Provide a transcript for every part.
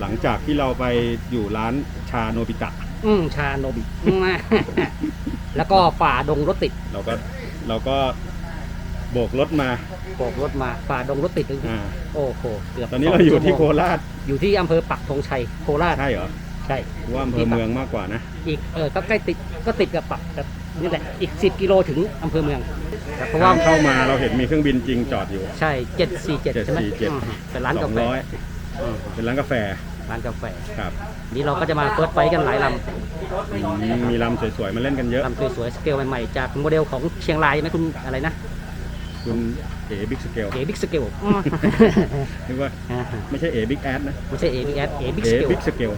หลังจากที่เราไปอยู่ร้านชาโนบิตะ อืมชาโนบิมาแล้วก็ฝ่าดงรถติดเราก็เราก็โบกรถมาโบกรถมาฝ่าดงรถติดอ่าโอ้โหเกือบตอนนี้เราอยู่ที่โคสงชั่วโมงราชอยู่ที่อำเภอปักธงชัยโคราชใช่เหรอใช่ ว่าอำเภอเมืองมากกว่านะ อีกเออก็ใกล้ติดก็ติดกับปักกับนี่แหละอีก 10 กิโลถึงอำเภอเมืองแต่เพราะว่าทางเข้ามาเราเห็นมีเครื่องบินจริงจอดอยู่ ใช่747ใช่ไหม747 อืมเป็นร้านสกาองแฟร้อยอืมเป็นร้านกาแฟ ร้านกาแฟ ครับนี่เราก็จะมาเฟิร์สไฟกันหลายลอืมมีลำสวยๆมาเล่นกันเยอะำลำสวยๆสเกลใหม่ๆจากโมเดลของเชียงรายไหมคุณอะไรนะคุณเอบิ๊กสเกลเอบิ๊กสเกลนึกว่าไม่ใช่เอบิ๊กแอดนะไม่ใช่เอบิ๊กแอดเอบิ๊กเอสเกลบิ๊กสเกล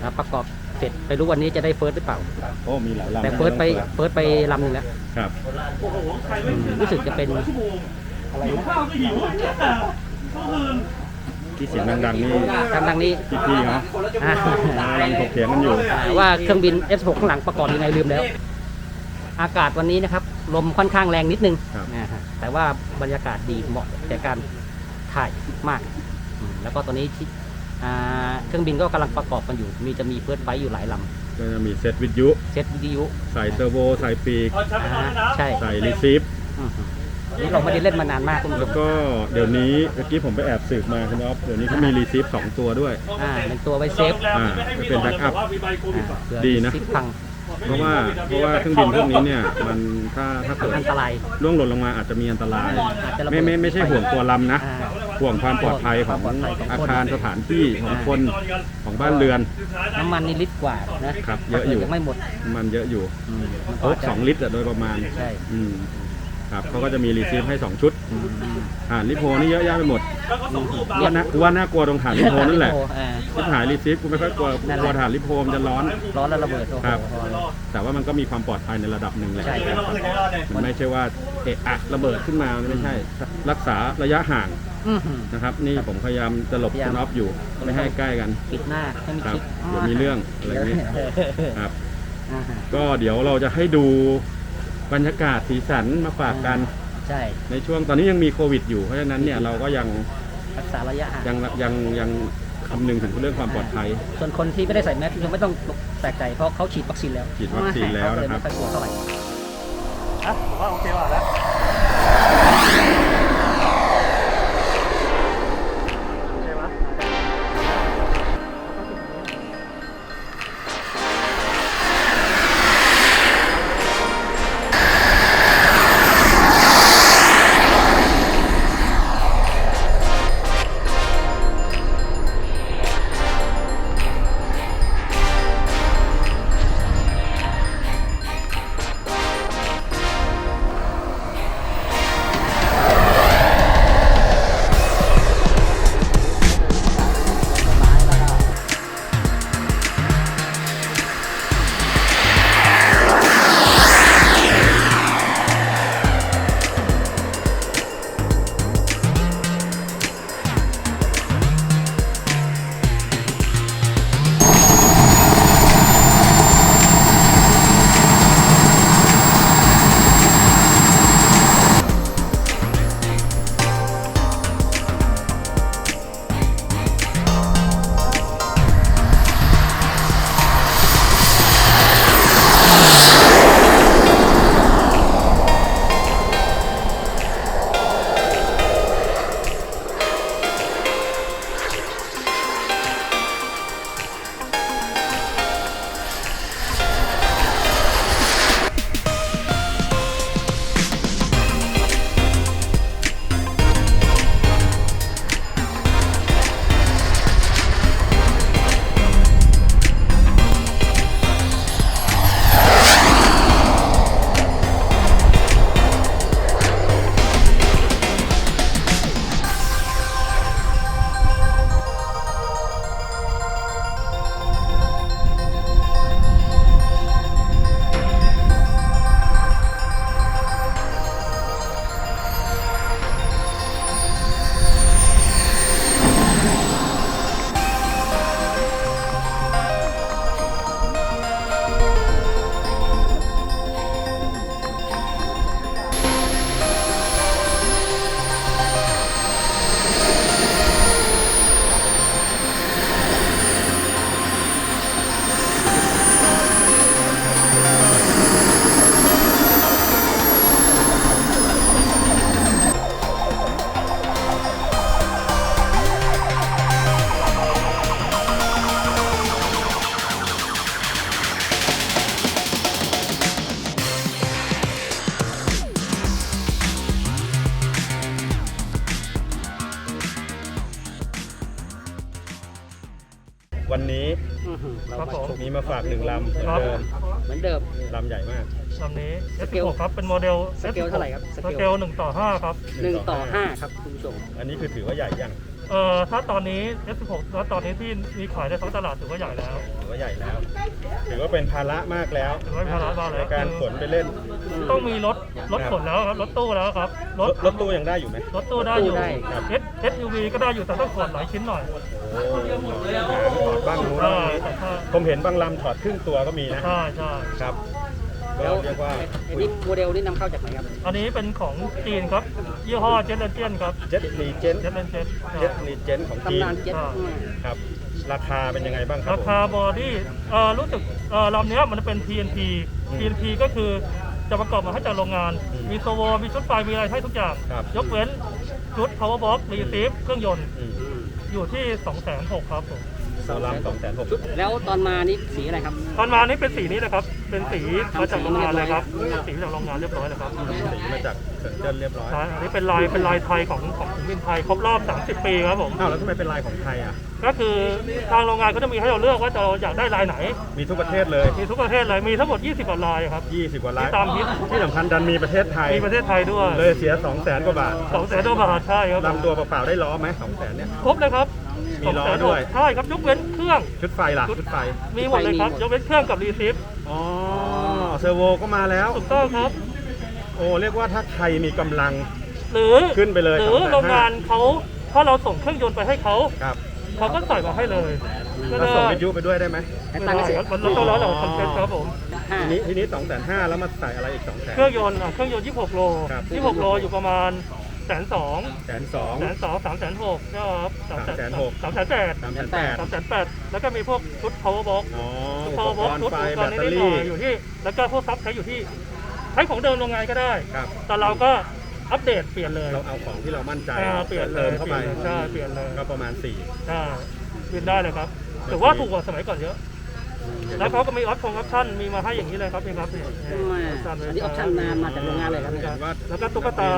แล้วประกอบเสร็จไปรู้วันนี้จะได้เฟิร์สหรือเปล่า โอ้มีหลายลำแต่เฟิร์สไปเฟิร์สไปลำหนึ่งแล้วครับอืมรู้สึกจะเป็น ที่เสียงดังๆนี่ทางดังนี้พี่ๆเขาอ่ากำลังถกเถียงกันอยู่ ว่าเครื่องบิน F16 ข้างหลังประกอบยังไงลืมแล้ว อากาศวันนี้นะครับ ลมค่อนข้างแรงนิดนึงครับ นะฮะแต่ว่าบรรยากาศดีเหมาะแก่การถ่ายมากอืมแล้วก็ตอนนี้ที่อ่าเครื่องบินก็กำลังประกอบกันอยู่ มีจะมีเฟิร์สไฟอยู่หลายลก็จะมีเซตวิทยุำเซตวิทยุใส่เทอร์โบใส่ปีก อ่าใช่ใส่รีซีฟอืม นี่เราไม่ได้เล่นมานานมากคุณผู้ชแล้วมก็เดี๋ยวนี้เมื่อกี้ผมไปแอบสืบมาคุณอ๊อฟเดี๋ยวนี้เขามีรีซีฟสองตัวด้วย อ่าเป็นตัวไว้เซฟอ่าไปเป็นแบ็กอัพอ่าเผื่อดีนะ ซิปพังเพราะว่าเพราะว่าเครื่องบินพวกนี้เนี่ยมันถ้าถ้าเกิดอันตรายล่วงหล่นลงมาอาจจะมีอันตราย อาจจะระเบิดไม่ไม่ไม่ใช่ห่วงตัวลำนะ อ่า ห่วงความปลอดภัยของความปลอดภัยของคน อาคารสถานที่ของคนของบ้านเรือน น้ำมันนี่ลิตรกว่านะครับเยอะอยู่ยังไม่หมดมันเยอะอยู่อืมมันโอ๊กาจจะสองลิตรอะโดยประมาณใช่อืม ครับเขาก็จะมีรีซีฟให้ 2 ชุดอืมฐานลิโพนี่เยอะแยะไปหมดกูว่าน่ากูว่าน่ากลัวตรงฐานลิโพนั่นแหละโอ้อ่า ที่ฐานรีซีฟกูไม่ค่อยกลัวกูนั่นแหกละลัวฐานลิโพมันจะร้อน ร้อนแล้วระเบิดโอ้โหครับแต่ว่ามันก็มีความปลอดภัยในระดับหนึ่งแหละใช่ครับ มันไม่ใช่ว่าเอะอะระเบิดขึ้นมามันไม่ใช่ รักษาระยะห่างอื้อหือ นะครับ นี่ผมพยายามจะหลบพยายาม คุณออฟอยู่ไม่ให้ใกล้กันปิดหน้าให้มีครับคลิปเดี๋ยวมีเรื่องอะไรอย่างนี้ครับ อ่าฮะก็เดี๋ยวเราจะให้ดู บรรยากาศสีสันมาฝากกันใช่ในช่วงตอนนี้ยังมีโควิดอยู่เพราะฉะนั้นเนี่ยเราก็ยังรักษาระยะห่างยังยังยังคำนึงถึงเรื่องความปลอดภัย ส่วนคนที่ไม่ได้ใส่แมสคุณไม่ต้องแปลกใจเพราะเขาฉีดวัคซีนแล้วฉีดวัคซีนแล้วนะครับเขาเลยไม่ค่อยกลัวเท่าไหร่อะผมว่าโอเคว่ะแล้ว วันนี้อื้อหือเราครับมาผมชมมีมาฝากหนึ่งลำเหมือนเดิมเหมือนเดิม ลำใหญ่มาก ลำนี้ สเกล S16 ครับเป็นโมเดล สเกลเท่าไหร่ครับสสเกลเกลหนึ่งต่อห้าครับหนึ่งต่อห้าครับคุณผู้ชม อันนี้คือถือว่าใหญ่ยังเอ่อถ้าตอนนี้ S16 แล้วตอนนี้ที่มีขายในท้องตลาดถือว่าใหญ่แล้วถือว่าใหญ่แล้ว ถือว่าเป็นภาระมากแล้ว ถือว่าเป็นภาระมากในแล้วการขนไปเล่น คือต้องมีรถรถขนแล้วครับรถตู้แล้วครับรรถถรถตู้ยังได้อยู่ไหม รถตู้ได้อยู่ รถตู้ได้ครับ S SUV ก็ได้อยู่แต่ต้องขนหลายชิ้นหน่อยโอ้ ถอดบ้างนู้นใช่บ้างนี้แต่ถ้าผมเห็นบางลำถอดครึ่งตัวก็มีนะ ใช่ใช่ครับก็แล้วเรียกว่าอันนี้โมเดลนี่นำเข้าจากไหนครับ อันนี้เป็นของจีนครับ ยี่ห้อเจ t เ n นเจนครับ เจ็ตรีเจนเจ t เ n นเจนเจ็ตรีเจนของจีนตำนานเจ็ตอ่าอืมครับ ราคาเป็นยังไงบ้างครับราผมคาบอดี้เอ่อรู้สึกเอ่อลำเนี้ยมันเป็น TNT อืม TNT ก็คือจะประกอบมาให้จากโรงงานอืมมีโซโวมีชุดไฟ มีอะไรให้ทุกอย่างครับยกเว้นชุด power box รีซีฟเครื่องยนต์ อืมอืมอยู่ที่2 6 0 0 0ครับผม สาวลำสองแสนหกชุดแล้วตอนมานี่สีอะไรครับ ตอนมานี่เป็นสีนี้เลยครับเป็นสีมาจากโรงงานเลยครับทำสีมาเรียบร้อยสีจากโรงงานเรียบร้อยเลยครับสีมาจากเซินเจิ้นเรียบร้อยใช่อันนี้เป็นลายเป็นลายไทยของของถึงบินไทยครบรอบ 30 ปีครับผมอ้าวแล้วทำไมเป็นลายของไทยอะก็คือทางโรงงานก็จะมีให้เราเลือกว่าเราอยากได้ลายไหน มีทุกประเทศเลยมีทุกประเทศเลยมีทั้งหมด 20กว่าลายครับ 20กว่าลายที่ตามฮิตที่สำคัญดันมีประเทศไทยมีประเทศไทยด้วยเลยเสีย 2 0 0แสนกว่าบาทสองแสนกว่าบาทใช่ครับลำตัวเปล่าๆได้ล้อไหม2 0 0แสนเนี่ยครบเลยครับมีล้อ200,000ด้วยใช่ครับยกเว้นเครื่องชุดไฟล่ะชุดไฟมีหมดเลยครับมีหมดยกเว้นเครื่องกับรีซิฟ อ๋อเซอร์โวก็มาแล้ว ถูกต้องครับ โอ้เรียกว่าถ้าใครมีกำลัง หรือขึ้นไปเลยหรือ250,000โรงงานเขาถ้าเราส่งเครื่องยนต์ไปให้เขาครับเขาก็ใส่มาให้เลยก็แล้วได้ส่งวิทยุไปด้วยได้ไหมแต่ไม่ตั้งได้เสร็จครับมันต้องแล้วแต่คอนเซ็ปต์ครับผมห้าทีนี้ทีนี้2 5 0 0 0แล้วมาใส่อะไรอีก2 0 0 0 0เครื่องยนต์อะเครื่องยนต์ 26 โล ครับ 26 โลอยู่ประมาณ แสนสองแสนสอง แสนสองสามแสนหกนะครับสามแสนหก สามแสนแปดสามแสนแปดสามแสนแปดแล้วก็มีพวกชุด power box อ๋อชุด อุป power ก box รณ์ชุดไฟอุปกแบรตณ์เตอนิดๆหน่รี่อยอยู่ที่ แล้วก็พวกซับใช้อยู่ที่ใช้ของเดิมโรงงานก็ได้ ครับ แต่เราก็อัปเดตเปลี่ยนเลย เราเอาของที่เรามั่นใจอ่าเปลี่ยนเลเติยมเข้าไปใช่เปลี่ยนเลย ก็ประมาณใช่เปลี่ยนได้เลยครับถือว่าถูกกว่าสมัยก่อนเยอะ แล้วเขาก็มีออปชั่นออปชั่นมีมาให้อย่างนี้เลยครับนี่ครับนี่มาอันนี้ออปชั่นนานมาจากโรงงานเลยครับเห็นว่าแล้วก็ตุ๊กตา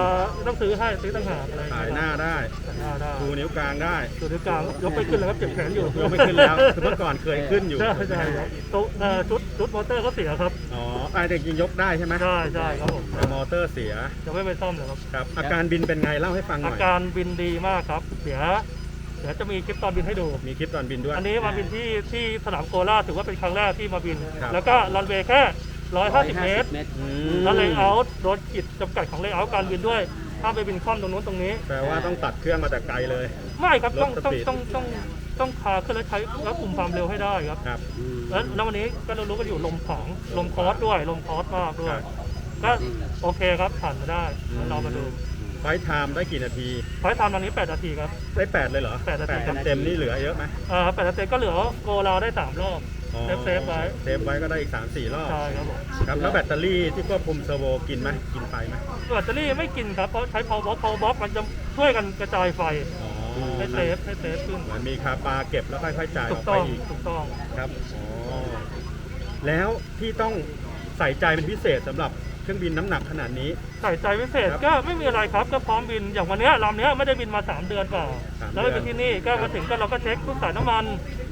ต้องซื้อให้ซื้อต่างหากอะไรถ่ายหน้าได้ถ่ายหน้าได้ชูนิ้วกลางได้ตัวนิ้วกลางยกไปขึ้นแล้วครับเจ็บแขนอยู่ยกไม่ขึ้นแล้วคือเมื่อก่อนเคยขึ้นอยู่ใช่ใช่ครับตุ๊เอ่อชุดชุดมอเตอร์ก็เสียครับอ๋อไอ้เด็กยิงยกได้ใช่ไหมใช่ใช่ครับผมแต่มอเตอร์เสียจะไม่ไปซ่อมเลยครับครับอาการบินเป็นไงเล่าให้ฟังหอาน่อยการบินดีมากครับเดี๋ยว เดี๋ยวจะมีคลิปตอนบินให้ดู มีคลิปตอนบินด้วย อันนี้มาบินที่ที่สนามโกราชถือว่าเป็นครั้งแรกที่มาบินครับแล้วก็รันเวย์แค่ 150 เมตรเมตรอืแล้วเลมเยอร์โดนขีดจำกัดของเลเยอร์การบินด้วยห้ามไปบินคล่อมตรงนู้นตรงนี้ แปลว่าต้องตัดเครื่องมาแต่ไกลเลย ไม่ครับต้องลดสต้องปีดต้องต้องต้องพาขึ้นแล้วใช้แล้วคุมความเร็วให้ได้ครับ ครับ แล้วแล้ววันนี้ก็เรารู้กันอยู่ลมของลมคอสด้วยลมคอสมากด้วย ครับ ก็โอเคครับผ่านมาได้อืมเรามาดูไฟท์ไทม์ได้กี่นาทีไฟล์ไทม์ตอนนี้ 8 นาทีครับ ได้8เลยเหรอแปดนาทีแปดเต็มๆนี่เหลือเยอะไหมอ่า8นาทีก็เหลือโกเราได้3รอบ อ๋อเซฟเซฟไว้ เซฟไว้ก็ได้อีก3-4รอบ ใช่ครับผมครับ แล้วแบตเตอรี่ที่ควบคุมเซอร์โวกินไหมกินไฟไหมแบตเตอรี่ไม่กินครับเพราะใช้ power box power box มันจะช่วยกันกระจายไฟอ๋อให้เซฟให้เซฟขึ้นเหมือนมีคาปาเก็บแล้วค่อยๆจ่ายอถูอกกต้ไปองอีก ถูกต้อง ครับ อ๋อ แล้วที่ต้องใส่ใจเป็นพิเศษสำหรับเค รื่องบินน้ำหนักขนาดนี้ ใส่ใจพิเศษครับก็ไม่มีอะไรครับก็พร้อมบินอย่างวันเนี้ยลำเนี้ยไม่ได้บินมา 3 เดือนเปล่าสามเดือนแล้วไปบินที่นี่ก็มาถึงก็เราก็เช็คทุกสายน้ำมัน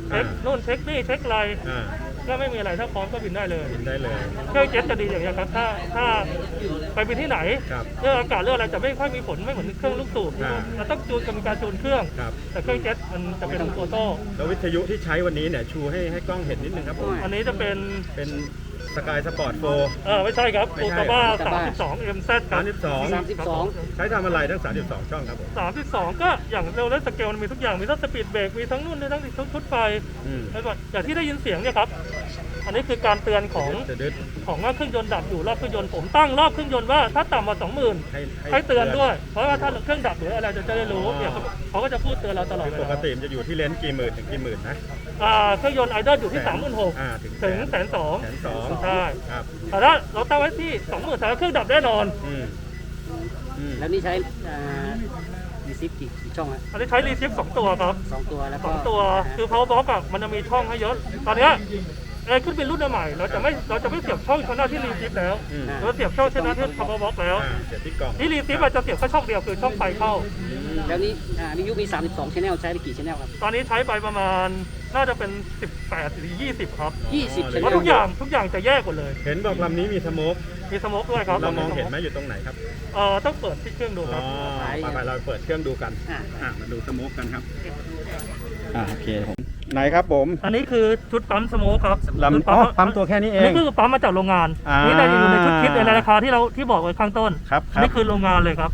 เช็คอ่านู่นเช็คนี่เช็คอะไรอ่าก็ไม่มีอะไรถ้าพร้อมก็บินได้เลยบินได้เลย เครื่องเจ็ตจะดีอย่างนี้ยครับถ้าถ้าไปบินที่ไหนครับเรื่องอากาศเรื่องอะไรจะไม่ค่อยมีผลไม่เหมือนเครื่องลูกสูบอ่า เราต้องจูนกับการจูนเครื่อง ครับ แต่เครื่องเจ็ตมันจะเป็นออโต้แล้ววิทยุที่ใช้วันนี้เนี่ยชูให้ให้กล้องเห็นนิดนึงครับผมอันนี้จะเป็นเป็น สกายสปอร์ตโฟเออไม่ใช่ครับไม่โอใช่กาบ้า Okaba 32 MZ ครับ32สามสิบสองใช้ทำอะไรทั้ง 32 ช่องครับผม 32 ก็อย่างเร็วและสเกลมันมีทุกอย่าง มีทั้งสปีดเบรก มีทั้งนู่นมีทั้งชุดชุดไฟอืม แล้วก็อย่างที่ได้ยินเสียงเนี่ยครับ อันนี้คือการเตือนของจะดึดของว่าเครื่องยนต์ดับอยู่รอบเครื่องยนต์ผมตั้งรอบเครื่องยนต์ว่าถ้าต่ำกว่า20,000ให้ให้เตือนด้วย เพราะว่าถ้าเครื่องดับหรืออะไรจะจะได้รู้เนี่ยเขาเขาก็จะพูดเตือนเราตลอดเวปลากติมันจะอยู่ที่เลนส์กี่หมื่นถึงกี่หมื่นนะอ่าเครื่องยนต์ไอดอลอยู่ที่แสน36,000อ่าถึงถึงแสนสองแสนสองใช่ครับแต่ถ้าเราตั้งไว้ที่20,000แต่ว่าเครื่องดับแน่นอนอืมอืมแล้วนี่ใช้รีซิฟกี่กี่ช่องฮะอันนี้ใช้รีซิฟสองตัวครับสองตัวแล้วสก็องตัวคือ power box อะมันจะมีช่องให้เยอะ ตอน เนี้ยไอ้ขึ้นเป็นรุ่นใหม่ เราจะไม่เราจะไม่เสียบช่องชนะที่รีซิฟแล้ว อืม เราเสียบช่องชนะที่ power box แล้ว อ่าเสียบที่กล่องที่รีซิฟอาจจะเสียบแค่ช่องเดียวคือช่องไฟเข้าอืมแล้วนี้อ่าวิทยุมี 32ชแนลใช้ไปกี่ชแนลครับ ตอนนี้ใช้ไปประมาณน่าจะเป็น 18 หรือ 20 ครับ20ชเพแนราะลทุกอย่างทุกอย่างจะแยกหมดเลย เห็นบอกลำนี้มีสโมกมีสโมกด้วยครับเรามองเห็นไหมอยู่ตรงไหนครับเอ่อต้องเปิดที่เครื่องดูคอ๋รัอบไปไปเราเปิดเครื่องดูกัน อ่า อะมาดูสโมกกันครับ อ่าโอเคผม ไหนครับผม อันนี้คือชุดปั๊มสโมกครับลำชุดอ๋ปั๊อมปั๊มตัวแค่นี้เออันง นี้คือปั๊มมาจากโรงงาน อ่านี่ นี่เราอยู่ในชุดคิดในราคาที่เราที่บอกไว้ข้างต้นครับคอันรับนี้คือโรงงานเลยครับ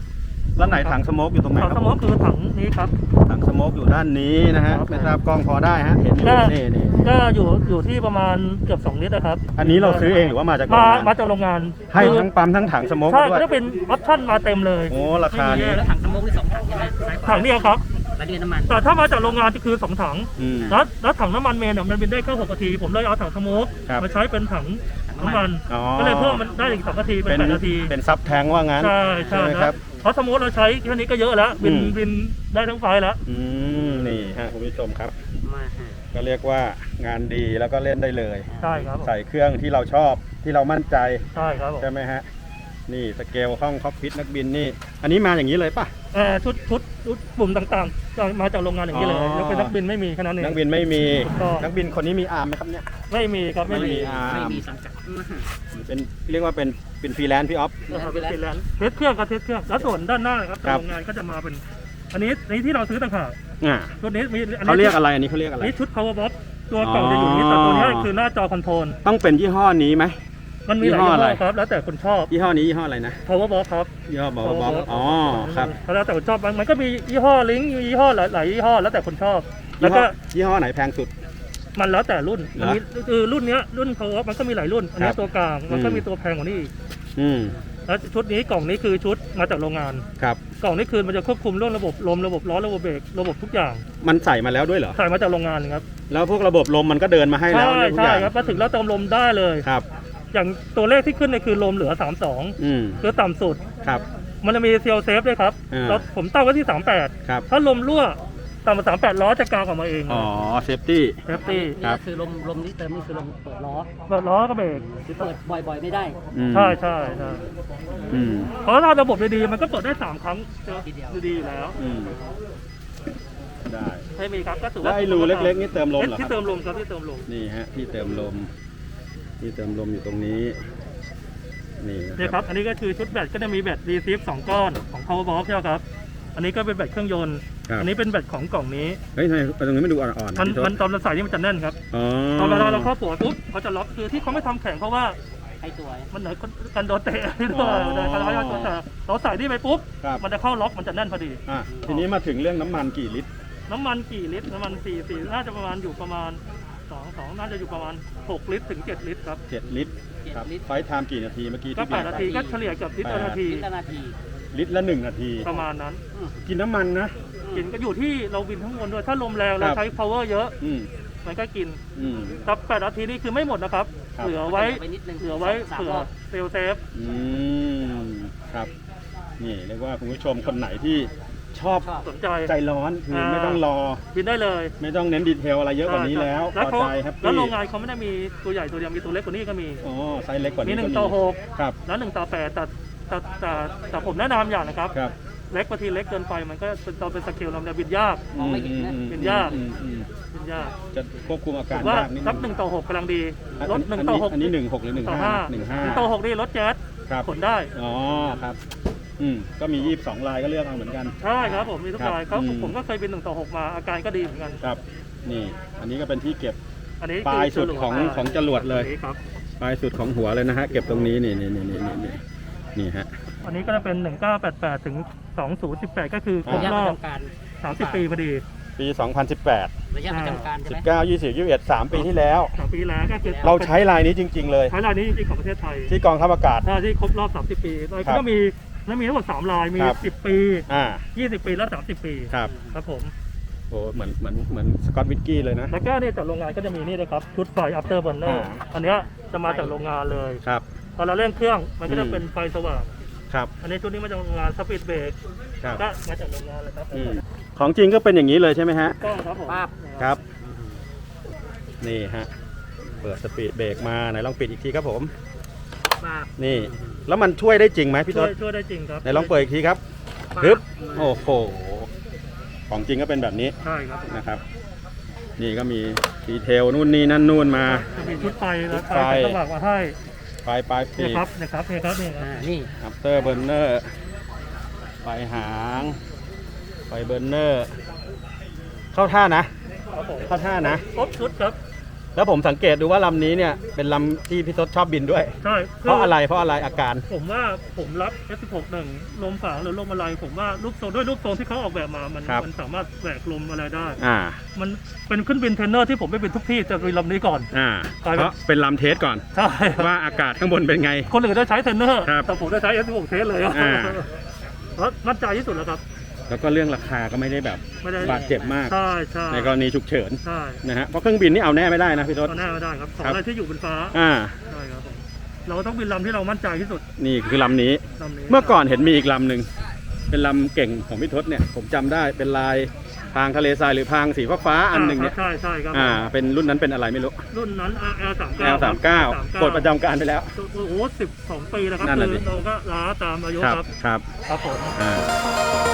แล้วไหนถังสโมกอยู่ตรงไหนถังคสรับโมกคือถังนี้ครับ ถังสโมกอยู่ด้านนี้นะฮะครับไม่ทราบกล้องพอได้ฮะเห็นอยู่ได้ นี่นี่ก็อยู่อยู่ที่ประมาณเกือบ2ลิตรนะครับอันนี้เราซื้อเองหรือว่ามาจากโรงมางานมาจากโรงงานให้คือทั้งปั๊มทั้งถังสโมกใช่ด้วก็ยจะเป็นออปชั่นมาเต็มเลยโอ้ราคานี้ แล้วถังสโมกนี่สองถังใช่ไหมซ้ายขวาถังเนี้ยครับ แล้วนี่น้ำมัน แต่ถ้ามาจากโรงงานก็คือสองถัง อืม แล้วแล้วถังน้ำมันเมนเนี่ยมันบินได้แค่หกนาที ผมเลยเอาถังสโมกครับ มาใช้เป็นถังน้ำมัน อ๋อก็เลยเพิ่มมันได้อีกสองนาทีเป็นเป็นแปดนาที เป็นซับแทงว่างั้นใช่ใช่ไหมนะครับเพราะสโมกเราใช้แค่นี้ก็เยอะแล้วบินอืม บินได้ทั้งไฟล์แล้ว อืมนี่ฮะคุณผู้ชมครับ มาฮะก็เรียกว่างานดีแล้วก็เล่นได้เลย ใช่ครับผมใส่เครื่องที่เราชอบที่เรามั่นใจใช่ครับผมใช่ไหมฮะนี่สเกลห้องคอกพิทนักบินนี่ อันนี้มาอย่างนี้เลยป่ะ เอ่อชุดชุดชุดปุ่มต่างๆจะมาจากโรงงานอย่างนี้เลยอ๋อ ยกเป็นนักบินไม่มีแค่นั้นเองนักบินไม่มีถูกต้องนักบินคนนี้มีอาร์มไหมครับเนี่ย ไม่มีครับไม่ไม่มีมีอาร์ไม่มมีสังกัดมาฮะเป็นเรียกว่าเป็นเป็นฟรีแลนซ์พี่ออฟ นะครับเป็นฟรีแลนซ์เทสเครื่องกับเทสเครื่องแล้วส่วนด้านหน้าครับครับโรงงานก็จะมาเป็น อันนี้อันนี้ที่เราซื้อต่างหากอ่าชุดนี้มีอันนี้เขาเรียกอะไรอันนี้เขาเรียกอะไร นี่ชุด power box ตัวเก่าจะอยู่นี่แต่ตัวนี้คือหน้าจอคอนโทรลต้องเป็นยี่ห้อนี้ไหม มันมีหลายยี่ยี่ห้ออะไรห้อครับ แล้วแต่คนชอบ ยี่ห้อนี้ยี่ห้ออะไรนะ power box ครับ ยี่ห้อบอล Power บอล Box อ๋อครับ แล้วแต่คนชอบมันก็มียี่ห้อลิงก์มียี่ห้อหลายหลายยี่ห้อแล้วแต่คนชอบ แล้ยี่วห้อก็ยี่ห้อไหนแพงสุด มันแล้วแต่รุ่นเหรอมันมีคือรุ่นเนี้ยรุ่น power box มันก็มีหลายรุ่นอันนี้ครับตัวกลางมันก็อืม มีตัวแพงกว่านี้อีกอืมแล้วชุดนี้กล่องนี้คือชุดมาจากโรงงาน ครับ กล่องนี้คือมันจะควบคุมเรื่องระบบลมระบบร้อนระบบเบรกระบบทุกอย่างมันใส่มาแล้วด้วยเหรอ ใส่มาจากโรงงานครับแล้วพวกระบบลมมันก็เดินมาให้แล้วใช่เนี่ยทุกใช่อย่างครับมาถึงแล้วเติมลมได้เลย ครับ อย่างตัวเลขที่ขึ้นเนี่ยคือลมเหลือ32อืมคือต่ำสุด ครับ มันจะมีเซลเซฟด้วยครับอ่าแล้วผมตั้งไว้ที่ ครับ 38 ถ้าลมรั่วต่ำกว่า38 ล้อจะกางออกมาเองอ๋อ เซฟตี้ เซฟตี้ครันี่บคือลมลมที่เติมนี่คือลมเปิดล้อเปิดล้อก็เบรกคือเปิดบ่อยๆไม่ได้อืมใช่ใช่ใช่อืม เพราะถ้าระบบดีๆมันก็เปิดได้ 3 ครั้งเจอทีเดียวดีๆอยู่แล้ว อืม ได้ไม่มีครับก็ถือแล้วว่าไอ้รูเล็กๆนี่เติมลมเหรอคที่รับเติมลมครับที่เติมลม นี่ฮะ ที่เติมลม ที่เติมลมอยู่ตรงนี้ นี่เนี่ยครับอันนี้ก็คือชุดแบตก็จะมีแบตรีซีฟสองก้อนของ power box ใช่ไหมครับ อันนี้ก็เป็นแบตเครื่องยนต์ ครับ อันนี้เป็นแบตของกล่องนี้ เฮ้ยทำไมตรงนี้ไม่ดูอ่อนๆมันพี่ทศมันตอนเราใส่นี่มันจะแน่นครับ อ๋อตอนเวลาเราเข้าปวดปุ๊บเขาจะล็อกคือที่เขาไม่ทำแข็งเพราะว่าให้ตัวมันเหนือกันโดนเตะด้วยแต่การร้อยตัวแต่เราใส่นี่ไปปุ๊บ ครับมันจะเข้าล็อกมันจะแน่นพอดี อะทีนี้มาถึงเรื่องน้ำมันกี่ลิตร น้ำมันกี่ลิตร น้ำมันสี่สี่น่าจะประมาณอยู่ประมาณ สองสองน่าจะอยู่ประมาณหกลิตรถึงเจ็ดลิตรครับเจ็ดลิตรเจ็ดครับลิตร ไฟท์ไทม์กี่นาทีเมื่อกี้ก็ที่แปบิดนนาทีก็เฉลี่ยเกือบลิตรต่อนาที ลิตรละนาทีลิตรละหนึ่งนาที ประมาณนั้นอืมกินน้ำมันนะ กินก็อยู่ที่เราบินทั้งมวลด้วย ถ้าลมแรงคเรารับ ใช้ power เยอะ อืมมันก็กินอืมแต่แปดนาทีนี่คือไม่หมดนะครับ ครับ เหลือไว้ไปนิดนึงเหลือไว้สามเผื่อรอบเซลลเซฟ อืมครับ นี่เรียกว่าคุณผู้ชมคนไหนที่ ชอบชอบสนใจ ใจร้อนคือไม่ต้องรอ บินได้เลยไม่ต้องเน้นดีเทลอะไรเยอะกว่านี้แล้วแล้วพอเขาใจแฮปแล้วปี้โรงงานเขาไม่ได้มีตัวใหญ่ตัวเดียวมีตัวเล็กกว่านี้ก็มี อ๋อไซส์เล็กกว่ามีนี้หนึ่งก็ต่อหกครับแล้วหนึ่งต่อแปดแต่แต่แต่แต่ผมแนะนำอย่างนะครับ ครับเล็กบางทีเล็กเกินไปมันก็เป็นตอนเป็นสเกลเราเนี่ยบินยาก มองไม่เห็นนะอืมเป็นยาก อืมอืมบินยากจะควบคุมอาผการมว่ายากนิดสันึกงหนึ่งต่อหกกำลังดีอันรถนี้หนึ่งอันต่อนี้หกอันนี้หนึ่งหกหรือหนึ่งต่อห้าห้าหนึ่งห้าหนึ่งต่อหกนี่รถแจ๊สครับขนได้ อ๋อครับ อืมก็มียี่สิบสองลายก็เลือกเอาเหมือนกัน ใช่ครับผมมีทุกครับรายเขาอืม ผมก็เคยบินหนึ่งต่อหกมาอาการก็ดีเหมือนกัน ครับ นี่ อันนี้ก็เป็นที่เก็บ อันนี้ปลายสุดของคืของจรวดเลย อันนี้ครับปลายสุดของหัวเลยนะฮะ เก็บตรงนี้นี่นี่นี่นี่นี่นี่นี่ฮะ อันนี้ก็จะเป็น 1988 ถึง 2018 ก็คือครบระยะรปอระบจำการ30 ปีพอดี ปี 2018 ระยะประจำการใช่ไหม19 20 21 3 ปีที่แล้ว สามปีแล้วก็คือเราใช้ลายนี้จริง ๆ เลย ใช้ลายนี้จริงๆของประเทศไทยที่กองทัพอากาศ ถ้าที่ครบรอบ 30 ปีโดยครับก็มี แล้วมีทั้งหมด3ลายมีครับ10ปีอ่า20ปีและ30ปีครับ ครับผม โอ้เหมือนเหมือนเหมือนสกอตวิกกี้เลยนะ แล้วก็เนี่ยจากโรงงานก็จะมีนี่นะครับชุดไฟ after burner อ่า อันเนี้ยจะมาจากโรงงานเลยครับ ตอนเราเร่งเครื่องมันก็จะอืมเป็นไฟสว่าง ครับ อันนี้ชุดนี้มาจากโรงงานสปีดเบรกครับก็มาจากโรงงานเลยครับอืมของจริงก็เป็นอย่างนี้เลยใช่ไหมฮะก็ครับผมป้าบครับ นี่ฮะ เปิดสปีดเบรกมาไหนลองปิดอีกทีครับผม ป้าบนี่ แล้วมันช่วยได้จริงไหมพี่ช่ต้วยนช่วยได้จริงครับไหนลองเปิดอีกทีครับป้าบปึ๊บโอ้โหของจริงก็เป็นแบบนี้ใช่ครับผมนะครับ นี่ก็มีดีเทลนู่นนี่นั่นนู่นมา จะมีชุดไฟนะชุดไฟ ไฟใส่สว่างมาให้ไฟปลายปีเนี่ยกครับเนี่ยครับเนี่ยครับเนี่ยครับอ่านี่อัปเตอร์เบอร์เนอร์ไฟหางไฟเบอร์เนอร์ เข้าท่านะ ครับผมเข้าท่านะ ครบชุดครับ แล้วผมสังเกตดูว่าลำนี้เนี่ยเป็นลำที่พี่ทศชอบบินด้วย ใช่เพราะอะไรเพราะอะไรอาการผมว่าผมรับ F16 หนึ่งลมฝางหรือลมอะไร ผมว่าลูกโซนด้วยลูกโซนที่เขาออกแบบมามันครับ มันสามารถแหวกลมอะไรได้ อ่า มันเป็นขึ้นบินเทรนเนอร์ที่ผมไม่เป็นทุกที่จะมีลำนี้ก่อน อ่ากลายเพเป็นราะเป็นลำเทสก่อน ใช่ว่าอากาศข้างบนเป็นไง คนอื่นได้ใช้เทรนเนอร์ ครับแต่ผมได้ใช้ F16 เทสเลยอะอ่าแล้วมั่นใจที่สุดแล้วครับ แล้วก็เรื่องราคาก็ไม่ได้แบบไม่ได้บาดเจ็บมาก ใช่ใช่ในกรณีฉุกเฉินใช่นะฮะเพราะเครื่องบินนี่เอาแน่ไม่ได้นะพี่ทศตอนหน้าไม่ได้ครับ ของครับ อะไรที่อยู่บนฟ้าอ่า ใช่ครับผมเราต้องบินลำที่เรามั่นใจที่สุดนี่คือลำนี้ ลำนี้เมื่อก่อนเห็นมีอีกลำหนึ่งเป็นลำเก่งของพี่ทศเนี่ย ผมจำได้เป็นลายพรางทะเลทรายหรือพรางสีฟ้าๆอันหนึ่งเนี่ยใช่ใช่ครับอ่า เป็นรุ่นนั้นเป็นอะไรไม่รู้ รุ่นนั้น L39 L39 กดประจำการไปแล้ว โอ้โหสิบสองปีแล้วครับนั่นคืน่ะดิ อเราก็ล้าตามอายุครับ ครับ ครับครับผม อ่า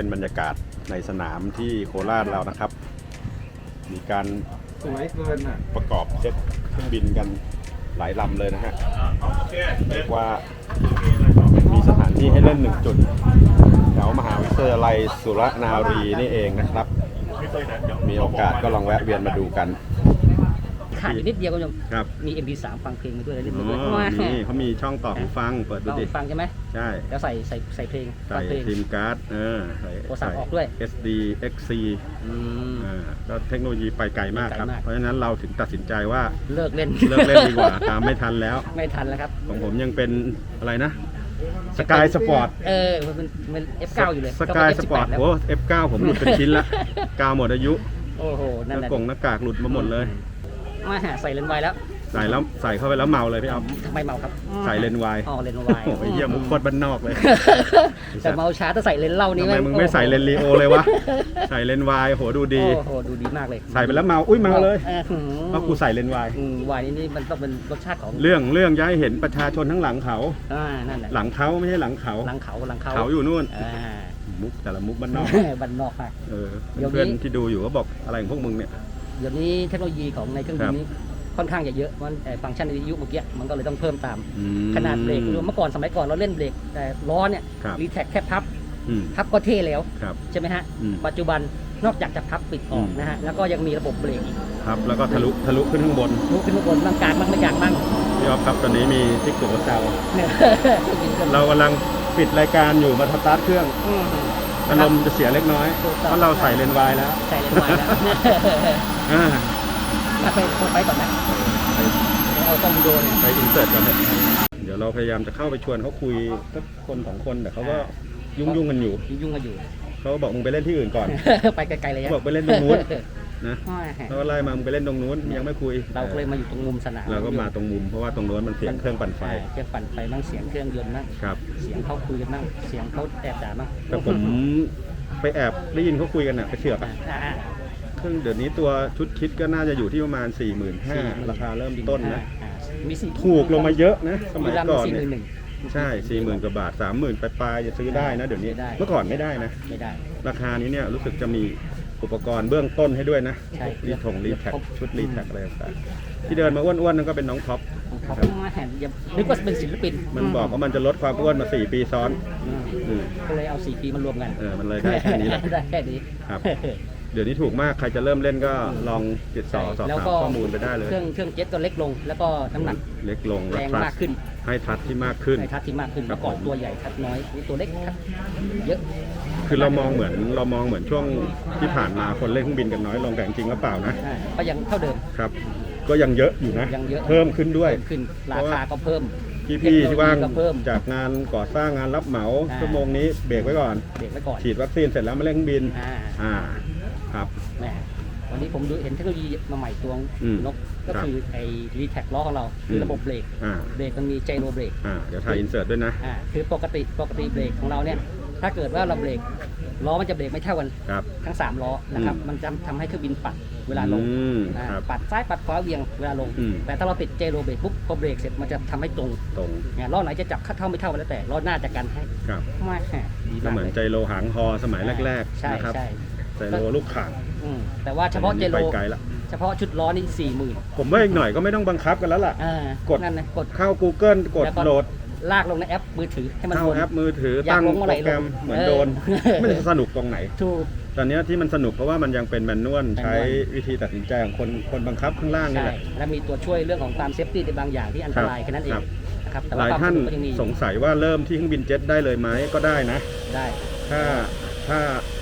เป็นบรรยากาศในสนามที่โคราชเรานะครับ มีการสวยเกินอะประกอบเซตเครื่องบินกันหลายลำเลยนะฮะเรียกว่ามีสถานที่ให้เล่นหนึ่งจุดแถวมหาวิทยาลัยสุรนารีนี่เองนะครับ มีโอกาสก็ลองแวะเวียนมาดูกัน ขาดอีกนิดเดียวคุณผู้ชมครับ มี MP3 ฟังเพลงมาด้วยเล่นอ๋มาด้วยอนี่เขามีช่องต่อหูฟังเปิดดูต้องดิฟังใช่ไหมใช่แล้วใส่ใส่ใส่เพลงฟัใส่งเพลง ซิมการ์ดเออใส่โทรศัพท์ใส่ออกด้วย SD XC อืม อ่าก็เทคโนโลยีไปไกลมากครับ ไปไกลมาก เพราะฉะนั้นเราถึงตัดสินใจว่าเลิกเล่นเลิกเล่นดีกว่า ตามไม่ทันแล้ว ไม่ทันแล้วครับของผมยังเป็นอะไรนะสกายสปอร์ตเออมันเป็นมัน F9 อยู่เลยสกายก็สเป็นปอร์ต F18 แล้วโอ้ F9 ผมหลุดเป็นชิ้นละกาวหมดอายุ โอ้โหนั่นหแหน้าละ กงหน้ากากหลุดมาหมดเลย มาหาใส่เลนส์ไวแล้วใส่แล้วใส่เข้าไปแล้วเมาเลยพี่อ๊อฟทำไมเมาครับใส่เลนส์ไวอ๋อเลนส์ไวโอ้โหเยี่ยมุกโคตรบ้านนอกเลย แต่เมาช้าถ้าใส่เลนส์เหล่านี่ทำไมมึงไม่ใส่เลนส์ลีโอเลยวะใส่เลนส์ไวโหดูดีโอ้โหดูดีมากเลย ใส่ไปแล้วเมาอุ้ยเมาเลยออหือเพราะกูใส่เลนส์ไวอืมไวนี่นี่มันต้องเป็นรสชาติของเรื่องเรื่องย้ายเห็นประชาชนทั้งหลังเขาอ่านั่นแหละหลังเขาไม่ใช่หลังเขาหลังเขาหลังเขาเขาอยู่นู่นอ่ามุกแต่ละมุกบ้านนอกบันนอกมากเออเดี๋ยวนี้เพื่อนที่ดูอยู่ก็บอกอะไรของพวกมึงเนี่ย เดี๋ยวนี้เทคโนโลยีของในเครื่องบิครันบนี้ค่อนข้างจะเยอะมันเอ่อฟังก์ชันในยุคเมื่อกี้มันก็เลยต้องเพิ่มตามอืมขนาดเบรกเมื่อก่อนสมัยก่อนเราเล่นเบรกแต่ล้อเนี่ยครับรีแท็กแค่พับอืมพับก็เท่แล้วครับใช่ไหมฮะอืมปัจจุบันนอกจากจะพับปิดออกอืมนะฮะแล้วก็ยังมีระบบเบรกอีกครับแล้วก็ทะลุทะลุขึ้นข้างบนลุกขึ้นข้างบนร่างกลางบ้างไม่กลางบ้างพี่ออฟครับตอนนี้มีทิกโกแซวเนี่ยเรากำลังปิดรายการอยู่มาสตาร์ทเครื่อง อืมอารมณ์จะเสียเล็กน้อยถูกต้อง เพราะเราใส่เลนส์วายแล้วใส่เลนส์วายแล้วอ่ามาไปไปก่อนนะเอาต้องโดนไปอินเสิร์ตกันเถอะเดี๋ยวเราพยายามจะเข้าไปชวนเขาคุยสักคนสองคนแต่เขาก็ยุ่งยุ่งๆกันอยู่ ยุ่งๆกันอยู่ เขาบอกมึงไปเล่นที่อื่นก่อน ไปไกลๆเลยเขาบอกไปเล่นตรงนู้น นะอ่าแล้วก็ไล่มามึงไปเล่นตรงนู้นยังไม่คุยเราก็เลยมาอยู่ตรงมุมสนามเราก็มาตรงมุมเพราะว่าตรงนู้นมันเสียงเครื่องปั่นไฟอ่าเครื่องปั่นไฟมั่งเสียงเครื่องยนต์มั่งครับเสียงเขาคุยกันมั่งเสียงเขาแอบด่ามั่งแต่ผมไปแอบได้ยินเขาคุยกันน่ะไปเชือกอ่าอะอ่าอ่าเครื่องเดี๋ยวนี้ตัวชุดคิดก็น่าจะอยู่ที่ประมาณ 4 5 0 0 0ราคาเริ่มต้นนะอ่ามีสี่ถูกลงมาเยอะนะสมัยลำก่อนสี่หเนี่ยนึ่งหนึ่งใช่สี่หมื่นกว่าบาทสามหมื่นปลายๆจะซื้อได้นะเดี๋ยวนี้ได้เมื่อก่อนไม่ได้นะไม่ได้ราคานี้เนี่ยรู้สึกจะมี อุปกรณ์เบื้องต้นให้ด้วยนะใช่รีทงรีแท็กครบชุดรีแท็กอะไรต่างๆที่เดินมาอ้วนๆนั่นก็เป็นน้องท็อปเขามาแห่อย่านึกว่าเป็นศิลปิน มันบอกว่ามันจะลดความอ้วนมา 4 ปีซ้อนอืมอืมก็เลยเอาสี่ปีมารวมกันเออมันเลยได้แค่นี้แหละได้แค่นี้ครับเดี๋ยวนี้ถูกมากใครจะเริ่มเล่นก็ลองติดต่อสอบแล้วถามก็ข้อมูลไปได้เลยเครื่องเครื่องเจ็ตก็เล็กลง แล้วก็น้ำหนักเล็กลงแรงทัชมากขึ้น ให้ทัชที่มากขึ้นในทัศที่มากขึ้นครับเมื่อก่อนตัวใหญ่ทัดน้อยนี่ตัวเล็กทัดเยอะ คือเรามองเหมือนเรามองเหมือนช่วงที่ผ่านมาคนเล่นเครื่องบินกันน้อยลงแต่จริงๆแล้วเปล่านะอ่าก็ยังเท่าเดิมครับ ก็ยังเยอะอยู่นะยังเยอะเพิ่มขึ้นด้วยเพิ่มขึ้นราคาก็เพิ่มพี่ๆที่ว่างเทคโนโลยีก็เพิ่มจากงานก่อสร้างงานรับเหมาอ่าชั่วโมงนี้เบรกไว้ก่อนเบรกไว้ก่อนฉีดวัคซีนเสร็จแล้วมาเล่นเครื่องบินอ่าอ่าครับแหมวันนี้ผมดูเห็นเทคโนโลยีมาใหม่ตัวอืมนกก็ครับคือไอ้รีแท็กล้อของเราคืออมระบบเบรกอ่าเบรกมันมีไจโรเบรกอ่าเดี๋ยวถ่ายอินเสิร์ตด้วยนะอ่าคือปกติปกติเบรกของเราเนี่ย ถ้าเกิดว่าเราเบรกล้อมันจะเบรกไม่เท่ากันครับ ทั้ง3ล้อนะครับอืมมันจะทำให้เครื่องบินปัดเวลาลงอืมอ่าครับปัดซ้ายปัดขวาเหวียงเวลาลง อืม แต่ถ้าเราติดเจโรเบรกปุ๊บพอเบรกเสร็จมันจะทำให้ตรงตรงไงล้อไหนจะจับเข้าไม่เท่ากันแล้วแต่ล้อหน้าจะกันให้ครับไม่แหมดีก็มากเหมือนเลยใจโลหางฮอสมัยแรกใช่ๆนะครับใช่ใจโลลูกข่างอืมแต่ว่าเฉพาะเจโรไปไกลละ เฉพาะชุดล้อนี่สี่หมื่นผมว่าอีกหน่อยก็ไม่ต้องบังคับกันแล้วล่ะ อ่ากด นั่นนะกด เข้า Google กดแล้วก็โหลด ลากลงในแอปมือถือให้มันเข้าวน แอปมือถืออยากตั้งลงเมื่อไหร่โปรแกรมลงเหมือนเออโดน ไม่ได้สนุกตรงไหน ถูก ตอนเนี้ยที่มันสนุกเพราะว่ามันยังเป็นแมนนวลแมนนวลใช้วิธีตัดสินใจของคนคนบังคับข้างล่างนี่ใช่แหละ และมีตัวช่วยเรื่องของความเซฟตี้ในบางอย่างที่อันตรายแค่นั้นเอครังบ นะครับแต่หว่าลายความท่านสนุกก็ยังมีอยู่สงสัยว่าเริ่มที่เครื่องบินเจ็ตได้เลยไหมก็ได้นะ ได้ถ้าถ้า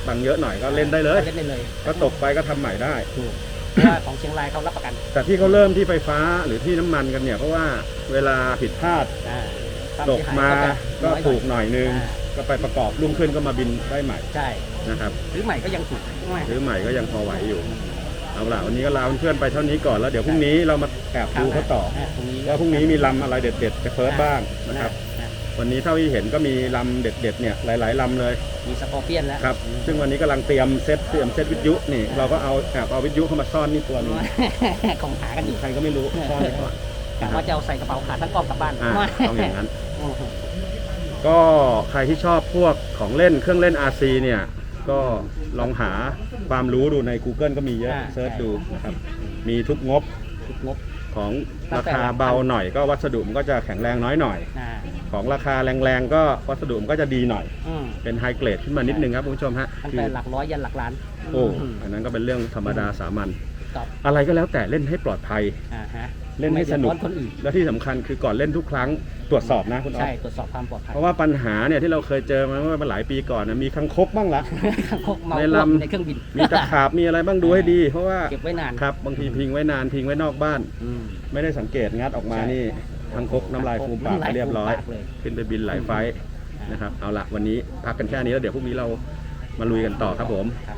ตังค์เยอะหน่อยก็เล่นได้เลย เล่นได้เลยก็ตกไปก็ทำใหม่ได้ ถูกเพราะว่าของเชียงรายเขารับประกันแต่ที่เขาเริ่มที่ไฟฟ้าหรือที่น้ำมันกันเนี่ยเพราะว่าเวลาผิดพลาด อ่าคว ตกเสียหยมาจะก็น้อยถูกหน่อยนึงอ่าก็ไปประกอบรุ่งขึ้นก็มาบินได้ใหม่ใช่นะครับหรือใหม่ก็ยังถูกไม่หรือใหม่ก็ยังพอไหวอยู่เอาล่ะวันนี้ก็ลาเพื่อนๆไปเท่านี้ก่อนแล้วเดี๋ยวพรุ่งนี้เรามาแอบดูเขาต่อาพรุ่งนี้ว่าพรุ่งนี้มีลำอะไรเด็ดๆจะเฟิร์สบ้างนะครับอ่าวันนี้เท่าที่เห็นก็มีลำเด็ดๆเนี่ยหลายๆลำเลย มีสกอร์เปียนแล้วครับซึ่งวันนี้กำลังเตรียมเซตเตรียมเซตวิทยุนี่เราก็เอาแอบเอาวิทยุเข้ามาซ่อนนี่ตัวหนึงของหากันอยู่ใครก็ไม่รู้ซ่อนไว้ก่อนกะว่าจะเอาใส่กระเป๋าขาตั้งกล้องกลับบ้านอ่าต้องอย่างนั้นโอ้โห ก็ใครที่ชอบพวกของเล่นเครื่องเล่น RC เนี่ย ก็ลองหาความรู้ดูใน Google ก็มีเยอะเซิร์ชดูนะครับ มีทุกงบทุกงบ ของราคาเบาหน่อยก็วัสดุมันก็จะแข็งแรงน้อยหน่อย อ่าของราคาแรงๆก็วัสดุมันก็จะดีหน่อย อืมเป็นไฮเกรดขึ้นมานิดนึงครับคุณผู้ชมฮะตั้งคืแต่อหลักร้อยยันหลักล้าน โอ้มอันนั้นก็เป็นเรื่องธรรมดาสามัญครับ อะไรก็แล้วแต่เล่นให้ปลอดภัย อ่าฮะ เล่นให้สนุก ไม่เดือดร้อนคนอื่น และที่สำคัญคือก่อนเล่นทุกครั้งตรวจสอบนะคุณอ๊อใช่ฟตรวจสอบความปลอดภัยเพราะว่าปัญหาเนี่ยที่เราเคยเจอมาเมื่อหลายปีก่อนนะมีคังคกบ้างละ พวกเมาในพวกลำในเครื่องบิน มีตะขาบมีอะไรบ้างดูให้ดี เพราะว่าเก็บไว้นานครับบางทีพิงไว้นานพิงไว้นอกบ้าน อืม ไม่ได้สังเกตงัดออกมาใช่ นี่คังคกน้ำลายฟูมปากไปเรียบร้อย น้ำลายฟูมปากเลย ขึ้นไปบินหลายไฟท์อ่านนะครับ เอาละวันนี้พักกันแค่นี้แล้วเดี๋ยวพรุ่งนี้เรามาลุยกันต่อครับผมครับ